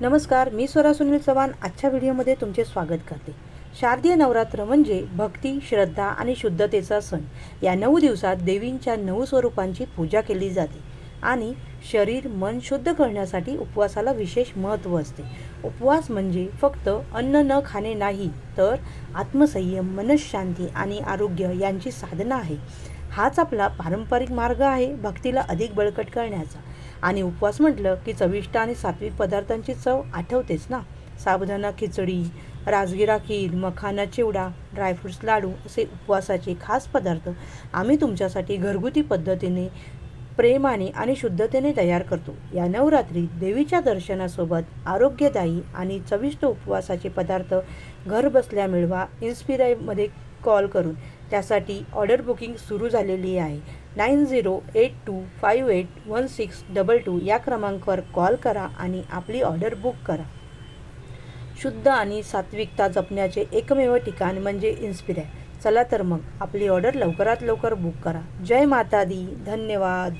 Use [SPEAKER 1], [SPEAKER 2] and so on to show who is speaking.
[SPEAKER 1] नमस्कार मी स्वरा सुनील चव्हाण. आजच्या व्हिडिओमध्ये तुमचे स्वागत करते. शारदीय नवरात्र म्हणजे भक्ती श्रद्धा आणि शुद्धतेचा सण. या नऊ दिवसात देवींच्या नऊ स्वरूपांची पूजा केली जाते आणि शरीर मन शुद्ध करण्यासाठी उपवासाला विशेष महत्त्व असते. उपवास म्हणजे फक्त अन्न न खाणे नाही तर आत्मसंयम मनशांती आणि आरोग्य यांची साधना आहे. हाच आपला पारंपरिक मार्ग आहे भक्तीला अधिक बळकट करण्याचा. आणि उपवास म्हटलं की चविष्ट आणि सात्विक पदार्थांची चव आठवतेच ना? साबुदाणा खिचडी राजगिरा खीर मखाना चिवडा ड्रायफ्रूट्स लाडू असे उपवासाचे खास पदार्थ आम्ही तुमच्यासाठी घरगुती पद्धतीने प्रेमाने आणि शुद्धतेने तयार करतो. या नवरात्रीत देवीच्या दर्शनासोबत आरोग्यदायी आणि चविष्ट उपवासाचे पदार्थ घर बसल्या मिळवा इन्स्पिरायमध्ये कॉल करून त्यासाठी ऑर्डर बुकिंग सुरू झालेली आहे. Nine zero eight two five eight one six double two या क्रमांकावर कॉल करा आणि आपली ऑर्डर बुक करा. शुद्ध आणि सात्विकता जपण्याचे एकमेव ठिकाण म्हणजे इन्स्पिराय चला तर मग आपली ऑर्डर लवकरात लवकर बुक करा. जय माता दी. धन्यवाद.